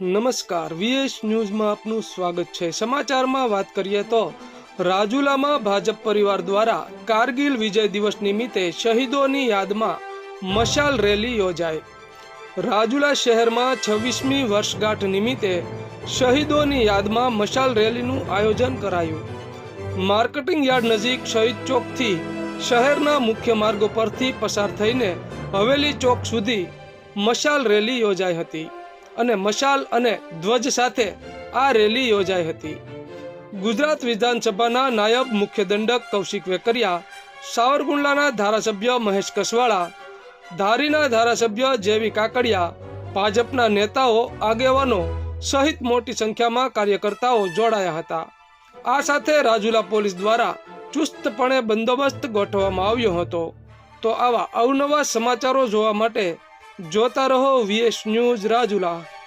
નમસ્કાર વીએસ ન્યૂઝમાં આપનું સ્વાગત છે. સમાચારમાં વાત કરીએ તો, રાજુલામાં ભાજપ પરિવાર દ્વારા કારગિલ વિજય દિવસ નિમિત્તે શહીદોની યાદમાં મશાલ રેલી યોજાઈ. રાજુલા શહેરમાં છવ્વીસમી વર્ષગાંઠ નિમિત્તે શહીદોની યાદમાં મશાલ રેલીનું આયોજન કરાયું. માર્કેટિંગ યાર્ડ નજીક શહીદ ચોકથી શહેરના મુખ્ય માર્ગો પરથી પસાર થઈને હવેલી ચોક સુધી મશાલ રેલી યોજાઈ હતી. અને મશાલ અને ધ્વજ સાથે આ રેલી યોજાઈ હતી. ગુજરાત વિધાનસભાના નાયબ મુખ્ય દંડક કૌશિક વેકરિયા, સાવરકુંડલાના ધારાસભ્ય મહેશ કસવાળા, ધારીના ધારાસભ્ય જેવી કાકડિયા, ભાજપના નેતાઓ, આગેવાનો સહિત મોટી સંખ્યામાં કાર્યકર્તાઓ જોડાયા હતા. આ સાથે રાજુલા પોલીસ દ્વારા ચુસ્તપણે બંદોબસ્ત ગોઠવવામાં આવ્યો હતો. તો આવા અવનવા સમાચારો જોવા માટે જોતા રહો વીએસ ન્યૂઝ રાજુલા.